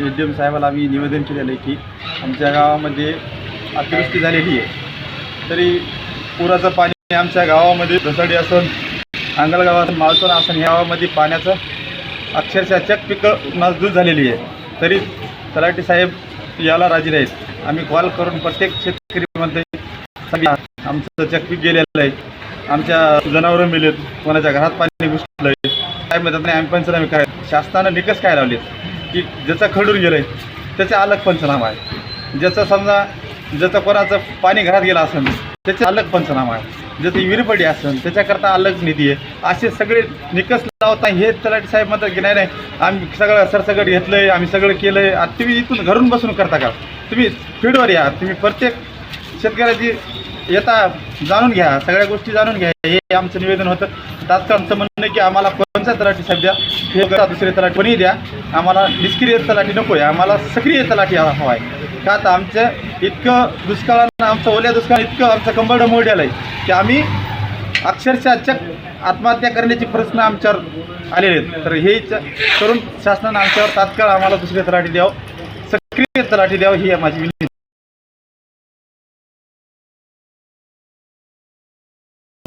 H D M साहेबाला आम्ही निवेदन केलेलं आहे की आमच्या गावामध्ये अतिवृष्टी झालेली आहे. तरी पुराचं पाणी आमच्या गावामध्ये धसाडी असून अंगलगाव असून माळसोन असून या गावामध्ये पाण्याचं अक्षरशः चक पिकं नासधूस झालेली आहे. तरी तलाठी साहेब याला राजी नाहीत. आम्ही कॉल करून प्रत्येक शेतकरी म्हणते सगळ्या आमचं चकपीक गेलेलं आहे. आमच्या जनावरं मिळेल कोणाच्या घरात पाणी घुसलं आहे. काय म्हणतात नाही आम्ही पंचनामे काय शासनानं निकष काय लावलेत? की ज्याचा खडून गेलं आहे त्याचा अलग पंचनामा आहे. ज्याचा समजा ज्याचं कोणाचं पाणी घरात गेलं असेल त्याचे अलग पंचनामा आहे. ज्याचं विरपडी असेल त्याच्याकरता अलग निधी आहे. असे सगळे निकष लावता हे तलाठी साहेब म्हणतात की नाही नाही आम्ही सगळं सरसकट घेतलं आहे आम्ही सगळं केलं आहे तुम्ही इथून घरून बसून करता का? तुम्ही फील्डवर या. तुम्ही प्रत्येक शेतकऱ्याची येता जाणून घ्या सगळ्या गोष्टी जाणून घ्या. हे आमचं निवेदन होतं. तात्काळ आमचं म्हणणं की आम्हाला कोणत्या तलाठी सध्या हे करा दुसरे तलाठी कोणी द्या. आम्हाला निष्क्रिय तलाठी नको आहे. आम्हाला सक्रिय तलाठी हवा आहे. का तर आमचं इतकं दुष्काळानं आमचं ओल्या दुष्काळ इतकं आमचं कंबरडं मोडलेलं आहे की आम्ही अक्षरशः चक आत्महत्या करण्याचे प्रश्न आमच्यावर आलेले आहेत. तर हे करून शासनानं आमच्यावर तात्काळ आम्हाला दुसरे तलाठी द्यावं. सक्रिय तलाठी द्यावं ही माझी विनंती